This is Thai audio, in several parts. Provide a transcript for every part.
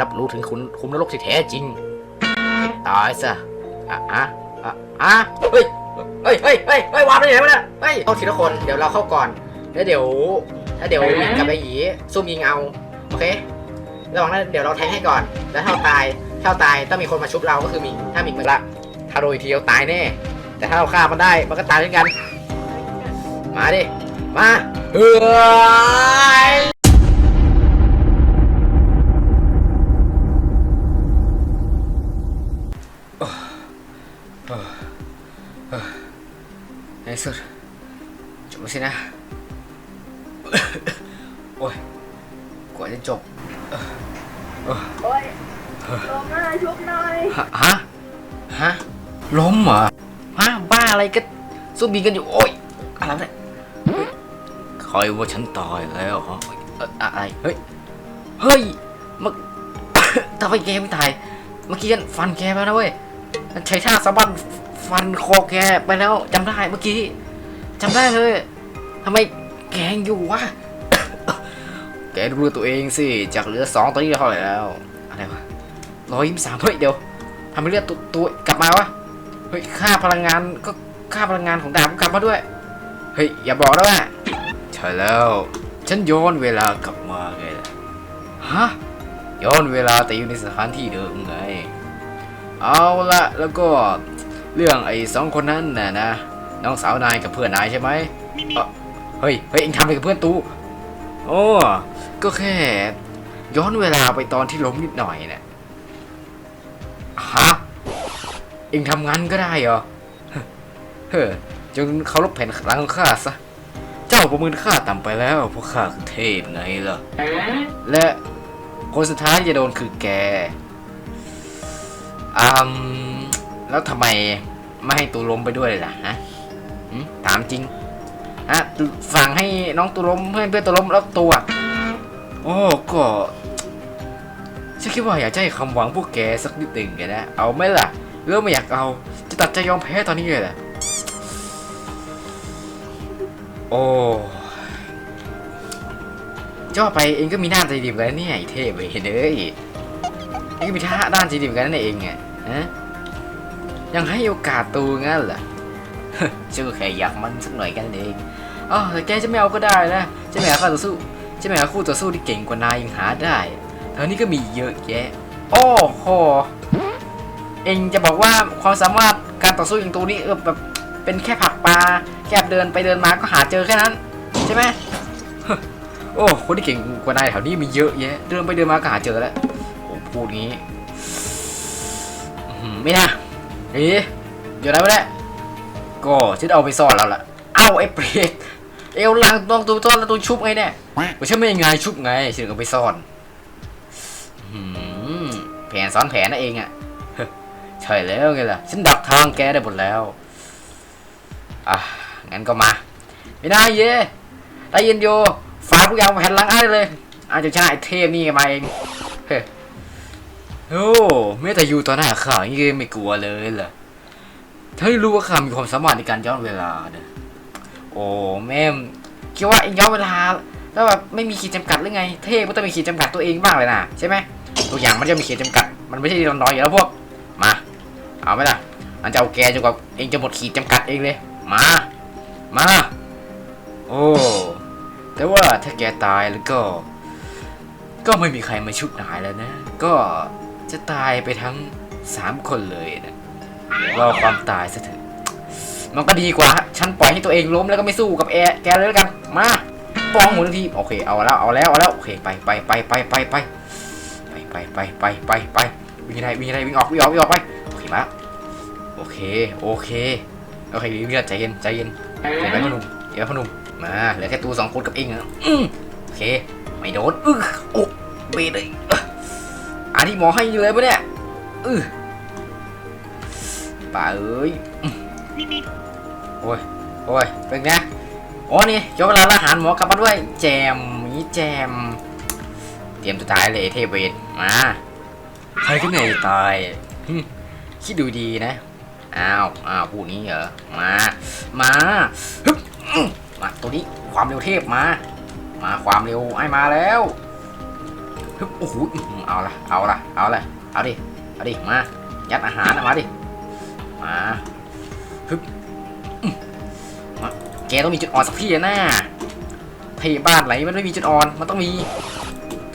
รับรู้ถึงคุณคุมนรกที่แท้จริงตายซะอะอะอะอะเฮ้ยเฮ้ยเฮ้ยเฮ้ยเฮ้ยวางไปไหนวะเนี่ยเฮ้ยเข้าทีละคนเดี๋ยวเราเข้าก่อนแล้วเดี๋ยว ถ้าเดี๋ยวยิงกับไอ้หยีซุ่มยิงเอาโอเคระหว่างนั้นเดี๋ยวเราแทงให้ก่อน แล้วถ้าเราตายถ้าเราตายต้องมีคนมาชุบเราก็คือมิงถ้ามิงมันละถ้าโดยทีเราตายแน่แต่ถ้าเราฆ่ามันได้มันก็ตายเหมือนกัน มาดิมาเฮ้ย สินะ โอ้ยกว่าจะจบโอ้ยลงหน้าชุบหน่อยฮะฮะ ฮะ ล้มเหรอ ฮะ บ้าอะไรก็สู้บีกันอยู่ โอ้ย อะไรเนี่ยเฮ้ยใครว่าฉันตายแล้วฮะเอ่ออะไร เฮ้ย เฮ้ยเมื่อทำไมแกไม่ตาย เมื่อกี้ฉันฟันแกไปแล้วเว้ยฉันใช้ท่าสะบั้นฟันคอแกไปแล้วจำได้เมื่อกี้จำได้เลย ทำไมแกงอยู่วะ แกดูตัวเองสิ จากเหลือสองตอนนี้เท่าไหร่แล้ว อะไรวะร้อยยี่สิบสามเฮ้ยเดี๋ยวทำไมเลือดตัวตัวกลับมาวะ เฮ้ย ค่าพลังงานก็ค่าพลังงานของดาบก็กลับมาด้วย เฮ้ย อย่าบอกนะว่าใช่แล้ว ฉันย้อนเวลากลับมาไงล่ะ ฮะ ย้อนเวลาแต่อยู่ในสถานที่เดิมไง เอาละแล้วก็เรื่องไอ้สองคนนั้นน่ะนะ น้องสาวนายกับเพื่อนนายใช่ไหม เฮ้ย เฮ้ย เอ็งทำอะไรกับเพื่อนตูโอ้ก็แค่ ย้อนเวลาไปตอนที่ล้มนิดหน่อยเนี่ยฮะ เอ็งทำงั้นก็ได้เหรอ เฮ้อจงเคารพแผ่นหลังของข้าซะ เจ้าประเมินข้าต่ำไปแล้วเพราะข้าคือเทพไงล่ะ และคนสุดท้ายจะโดนคือแกอืมแล้วทำไมไม่ให้ตูล้มไปด้วยล่ะฮะถามจริง ฮะสั่งให้น้องตูล้มเพื่อนเพื่อนตูล้มแล้วตัว โอ้ก็ฉันคิดว่าอยากจะให้คำหวังพวกแกสักนิดหนึ่งแกนะ เอาไหมล่ะหรือว่าไม่อยากเอา จะตัดใจยอมแพ้ตอนนี้เลยล่ะโอ้จะว่าไปเองก็มีหน้าใจดีเหมือนกันเนี่ยไอเทพเว้ยเอ้ยเองก็มีท่าด้านใจดีเหมือนกันนั่นเองไงฮะยังให้โอกาสตูงั้นเหรอ ชื่อแค่อยากมันสักหน่อยกันเองอ๋อแต่แกจะไม่เอาก็ได้นะจะไม่หาคู่ต่อสู้จะไม่หาคู่ต่อสู้ที่เก่งกว่านายยังหาได้เท่านี้ก็มีเยอะแยะโอ้โหเองจะบอกว่าความสามารถการต่อสู้อย่างตัวนี้เออแบบเป็นแค่ผักปลาแค่เดินไปเดินมาก็หาเจอแค่นั้นใช่ไหมโอ้คนที่เก่งกว่านายแถวนี้มีเยอะแยะ เดินไปเดินมาก็หาเจอแล้วโอ้พูดงี้ไม่น่าเอ๊ะเดี๋ยวนะไม่ได้ ก็ฉันเอาไปซ่อนแล้วล่ะ เอ้าไอ้เปรตเอวลังตรงตัวต้นแล้วตัวชุบไงเนี่ยว่าฉันไม่ยังไงชุบไงฉันก็ไปซ่อนแผนซ้อนแผนนั่นเองอะ่ะใช่แล้วไงล่ะ ฉันดักทางแกได้หมดแล้ว อะ งั้นก็มา ไม่ได้เย่ได้ยินโยฝากทุกย่างแผ่นหลังไอ้เลยอาจจะใช่ไอ้เทพนี่มาเองโอ้ไม่แต่อยู่ต่อหน้าข่าวนี่ก็ไม่กลัวเลยเหรอ เธอรู้ว่าข้ามีความสามารถในการย้อนเวลาเนอะโอ้แม่มคิดว่าเองย้อนเวลา แล้วแบบไม่มีขีดจำกัดหรือไง เทพก็ต้องมีขีดจำกัดตัวเองบ้างเลยนะใช่ไหมตัวอย่างมันจะมีขีดจำกัด มันไม่ใช่ที่น้อยๆอยู่แล้วพวก มา เอาไหมล่ะมันจะเอาแกจนกว่าเองจะหมดขีดจำกัดเองเลย มา มา โอ้แต่ว่าถ้าแกตายแล้วก็ ก็ไม่มีใครมาชุบนายแล้วนะ ก็จะตายไปทั้งสามคนเลยนะ รอความตายซะเถอะมันก็ดีกว่า ฉันปล่อยให้ตัวเองล้มแล้วก็ไม่สู้กับแอแกเลยแล้วกัน มาปองหมุนทีโอเคเอาแล้วเอาแล้วเอาแล้วโอเคไปไปไปไปไปไปไปไปไปไปไปไปวิ่งได้วิ่งได้วิ่งออกวิ่งออกวิ่งออกไปโอเคมาโอเคโอเคโอเควิ่งใจเย็นใจเย็นเห็นไหมพนุ่มเดี๋ยวพนุ่มมาเหลือแค่ตัวสองคนกับเองอะโอเคไม่โดนอึ้โอ้เบรเลยอันนี้หมอให้อยู่เลยปะเนี่ยอือ ป่าเอ้ยโอ้ยโอ้ยเป็นไงโอ้นี่ยกเวลาอาหารหมอกลับมาด้วย แจมมีแจม เตรียมจะตายเลยเทพเวทมาใครก็ไหนตายหึคิดดูดีนะอ้าวอ้าวพูดนี้เหรอมามาฮึบอื้อมาตัวนี้ความเร็วเทพมา มาความเร็วไอ้มาแล้วฮฮึบโอ้โหอื้อหือเอาละเอาละเอาละเอาดิเอาดิมายัดอาหารนะมาดิ มาฮึบมาแกต้องมีจุดอ่อนสักที่อะนะ เทพบ้านไหนมันไม่มีจุดอ่อน มันต้องมี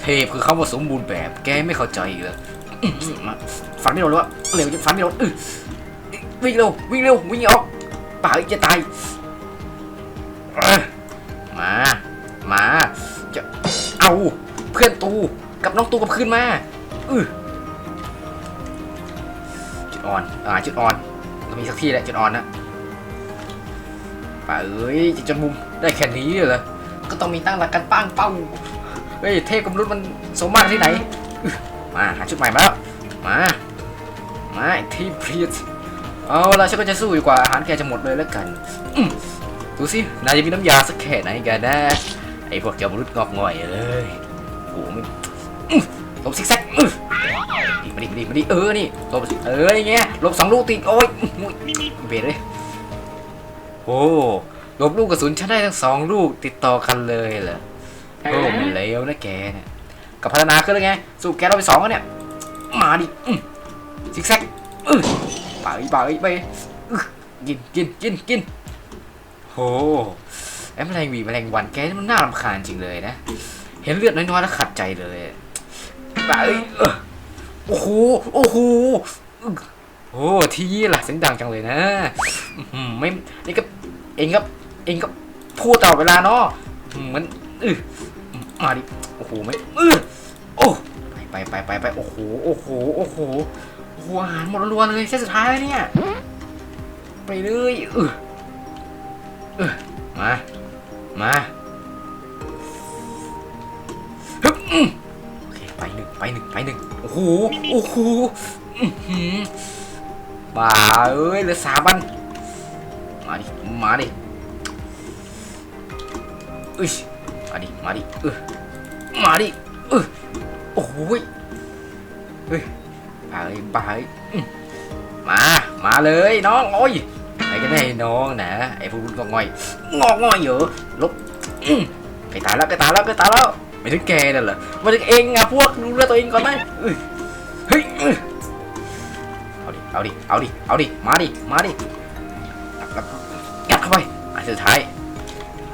เทพคือคำว่าสมบูรณ์แบบ แกไม่เข้าใจเหรือหือมาฟันไม่โดนหรือวะเร็วจะฟันไม่โดนอือวิ่งเร็ววิ่งเร็ววิ่งออกป่าจะตายมา มาจะเอาเพื่อนตูกับน้องตูกับคืนมาอือจุดอ่อน อ่าจุดอ่อน มีสักที่แหละจุดอ่อนนะป่าเอ้ยจนมุมได้แค่นี้เลยเหรอก็ต้องมีตั้งหลักกันป้างเป้าเฮ้ยเทพกับมนุษย์มันสมมาตรที่ไหน มาหาชุดใหม่มาแล้วมามาทีมเพลียสเอาละฉันก็จะสู้ดีกว่าอาหารแกจะหมดเลยแล้วกันดูสินายจะมีน้ำยาสักแค่ไหนกันนะไอพวกเจ้ามนุษย์งอกง่อยเอ้ยโอ้ไม่อื้อหลบซิกแซกมาดิมาดิมาดิเออนี่ลบเอออย่างเงี้ย หลบสองลูกติดโอ้ยอุ้ยเบ็ดเลยโอ้หลบลูกกระสุนฉันได้ทั้งสองลูกติดต่อกันเลยเหรอโอ้ไม่เลวนะแกเนี่ยกับพัฒนาขึ้นแล้วไงสู้แกเราไปสองแล้วเนี่ยมาดิซิกแซกอื้อไปไปไปอื้อกินกินกินกินโอ้ไอ้แมลงวีแมลงวันแกนี่มันน่ารำคาญจริงเลยนะ เห็นเลือดน้อยๆแล้วขัดใจเลยไปเออโอ้โหโอ้โห โอ้ทีล่ะเสียงดังจังเลยนะไม่นี่ก็เองก็เองก็พูดตลอดเวลาเนาะอื้อเหมือนเออมาดิโอ้โหไม่เออโอ้ไปไปไปไปโอ้โหโอ้โหโอ้โหโอ้โหอาหารหมดรัวๆเลยเส้นสุดท้ายแล้วเนี่ยไปเลยเออเออมามาฮึโอเคไปหนึ่งไปหนึ่งไปหนึ่งโอ้โหโอ้โหอื้อหือ บ้าเอ้ยเหลือสามันมาดิ มาดิเอ้ยมาดิ มาดิเออมาดิเออโอ้โหยเฮ้ยบ้าเอ้ยบ้าเอ้ยอื้อมา มาเลยน้อง โอ้ยไอ้กันได้น้องนะ ไอ้พวกรุ่นงอกง่อยงอกง่อยเหรอลบอื้อใกล้ตายแล้วใกล้ตายแล้วใกล้ตายแล้วไม่ถึงแกนั่นเหรอมาถึงเองอะพวกดูแลตัวเองก่อนไหมเฮ้ย เอาดิเอาดิ เอาดิ เอาดิ มาดิ มาดิแล้วก็ยัดเข้าไปอันสุดท้าย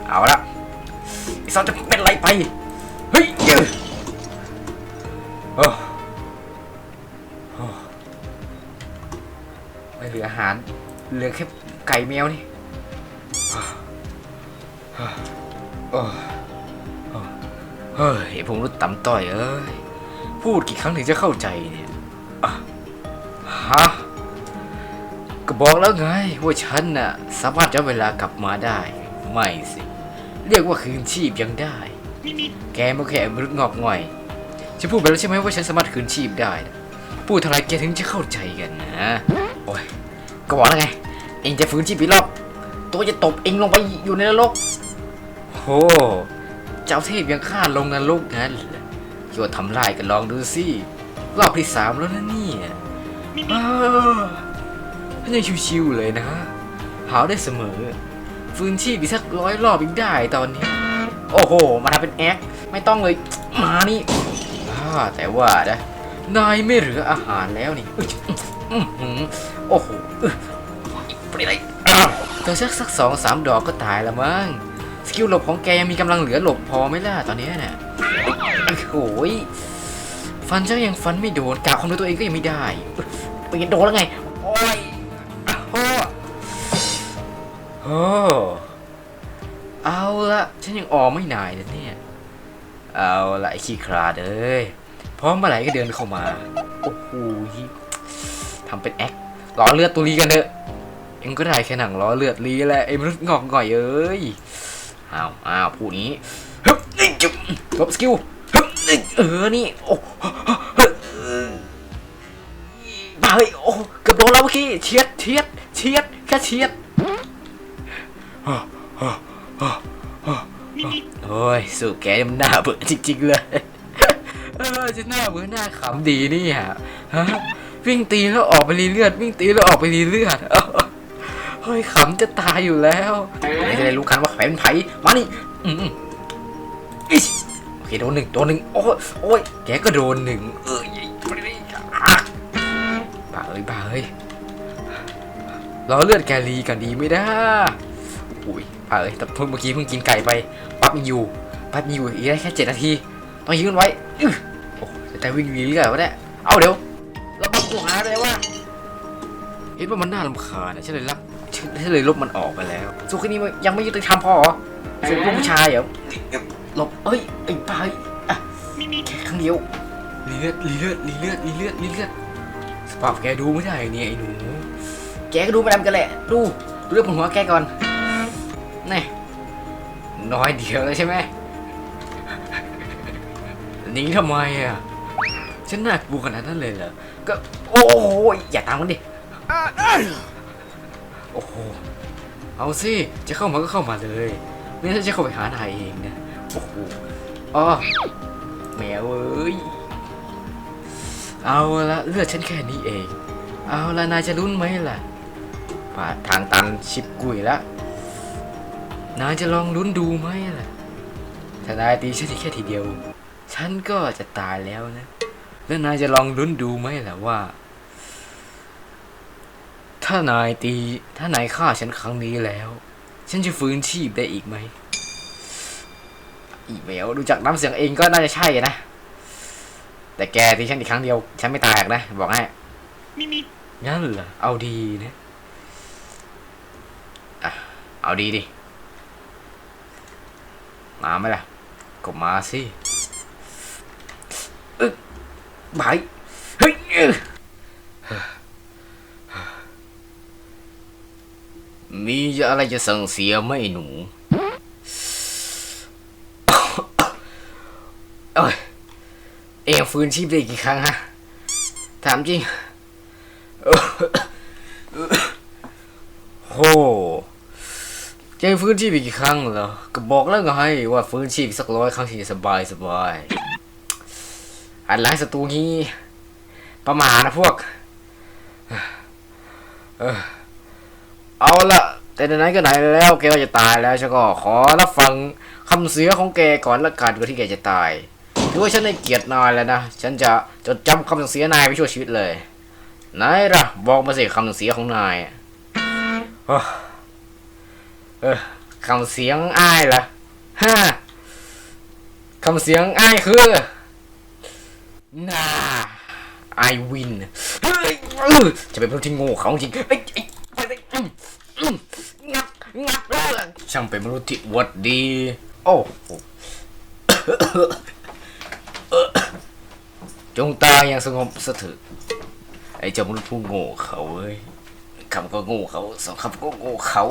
เอาละไอ้ซอนจะเป็นไรไป เฮ้ยเอ้ยโอ้โอ้ไม่เหลืออาหาร เหลือแค่ไก่แมวนี่เฮ้ยผมรู้ต่ำต้อยเอ้ย พูดกี่ครั้งถึงจะเข้าใจเนี่ย ฮะ ก็บอกแล้วไงว่าฉันน่ะสามารถย้อนเวลากลับมาได้ ไม่สิ เรียกว่าคืนชีพยังได้ แกไม่แค่มนุษย์งอกง่อย ฉันพูดไปแล้วใช่ไหมว่าฉันสามารถคืนชีพได้นะพูดเท่าไรแกถึงจะเข้าใจกันนะ โอ้ย ก็บอกแล้วไง เองจะฟื้นชีพอีกรอบ ตัวจะตบเองลงไปอยู่ในนรกโหเจ้าเทพยังฆ่าลงนรกงั้นเหรอคิดว่าทำลายกันลองดูสิ รอบที่สามแล้วนะเนี่ย อ้าวท่านยังชิวๆเลยนะหาได้เสมอ ฟื้นชีพอีกสักร้อยรอบอีกได้ตอนนี้ โอ้โห มาทำเป็นแอค ไม่ต้องเลย มานี่าแต่ว่านะนายไม่เหลืออาหารแล้วนี่โอ้โหอึ๊ะไปไหนอ้าวเธอสักสักสองสามดอกก็ตายละมั้ง สกิลหลบของแกยังมีกำลังเหลือหลบพอไหมล่ะตอนนี้เนี่ยโอ้ยฟันฉันยังฟันไม่โดนกะความรู้ตัวเองก็ยังไม่ได้ไปโดนแล้วไง โอ้เอาละฉันยังออมไม่นายเลยเนี่ย เอาละไอ้ขี้คลาดเอ้ยพร้อมเมื่อไหร่ก็เดินเข้ามา โอ้โหทำเป็นแอคล้อเลือดตัวลีกันเถอะเอ็งก็ได้แค่หนังล้อเลือดลีแหละไอ้มนุษย์งอกง่อยเอ้ยอ้าวอ้าวพูดนี้ฮึบนี่จุ๊บลบสกิลฮึบนี่เออนี่โอ้บ้าเฮ้ยโอ้เกือบโดนแล้วเมื่อกี้เฉียดเฉียดเฉียดแค่เฉียด ยสู้แกมันน่าเบื่อจริงๆเลย เออจะหน้าเบื่อหน้าขำดีนี่ฮะฮะวิ่งตีแล้วออกไปรีเลือด วิ่งตีแล้วออกไปรีเลือดเฮ้ยขำจะตายอยู่แล้วไม่ได้รู้กันว่าใครเป็นไผ่มานี่อืมอิโอเคโดนหนึ่งโดนหนึ่งโอ้ยโอ้ยแกก็โดนหนึ่งเอ้ยอะบ้าเอ้ยบ้าเอ้ยราเลือดแกรีกันดีไม่ได้อุ้ยบ้าเอ้ยแต่เพิ่งเมื่อกี้เพิ่งกินไก่ไปปั๊บอยู่ ปั๊บยังอยู่อีกได้แค่เจ็ดนาที ต้องยืนไว้อื้อโอ้แต่วิ่งหนีเรื่อยวะเนี่ยเอาเดี๋ยวแล้วมันกูหายไปไหนวะเห็นว่ามันน่ารำคาญนะฉันเลยรับฉันเลยลบมันออกไปแล้วสู้แค่นี้มันยังไม่ยุติธรรมพอเหรอส่วนลูกผู้ชายเหรอหลบเอ้ยไอ้ปลายอะแค่ครั้งเดียวเลือดเลือดเลือดเลือดเลือดสภาพแกดูไม่ได้เนี่ยไอ้หนูแกก็ดูไม่ดำกันแหละ ดูดูเรื่องบนหัวแกก่อนนี่น้อยเดียวเลยใช่ไหมห นีทำไมอะ ฉันน่ากลัวขนาดนั้นเลยเหรอ ก็ โอ้ยอย่าตามมันดิ โอ้โห เอาสิ จะเข้ามาก็เข้ามาเลยไม่งั้นฉันจะเข้าไปหานายเองนะโอ้โหอ๋อแมวเอ้ย เอาละเลือดฉันแค่นี้เอง เอาละนายจะรุ้นไหมล่ะผ่าทางตันชิบกุยล้วนายจะลองลุ้นดูไหมล่ะถ้านายตีฉันแค่ทีเดียว ฉันก็จะตายแล้วนะ แล้วนายจะลองลุ้นดูไหมล่ะว่า ถ้านายตี ถ้านายฆ่าฉันครั้งนี้แล้ว ฉันจะฟื้นชีพได้อีกไหม อีเมลดูจากน้ำเสียงเองก็น่าจะใช่นะ แต่แกที่ฉันอีกครั้งเดียว ฉันไม่ตายหรอกนะ บอกให้งั้นเหรอ เอาดีนะอะเอาดีดิ มาไหมล่ะก็มาสิอึ๊ก บายเฮ้ยมีอะไรจะสั่งเสียไหมหนูเอ้ยเองฟื้นชีพได้กี่ครั้งฮะ ถามจริงเออโหเจงฟื้นชีพอีกกี่ครั้งเหรอ ก็บอกแล้วไงว่าฟื้นชีพสักร้อยครั้งที่สบายสบาย อันหลังศัตรูงี้ ประมานะพวก เออเอาละแต่ไหนก็ไหนแล้วแกก็จะตายแล้วฉันก็ขอรับฟังคำเสียของแกก่อนละกันก่อนที่แกจะตายถือว่าฉันให้เกียรตินายแล้วนะฉันจะจดจำคำสั่งเสียนายไปชั่วชีวิตเลยไหนล่ะบอกมาสิคำเสียของนายเออคำเสียงอ้ายล่ะฮ่าคำเสียงอ้ายคือ น่าไอวินจะเป็นพวกที่โง่เขาจริงงับงับเลยช่างเป็นมนุษย์ที่อวดดี โอ้จงตายอย่างสงบสถิดไอ้เจ้ามนุษย์ผู้โง่เขาเอ้ยคำก็โง่เขาสองคำก็โง่เขา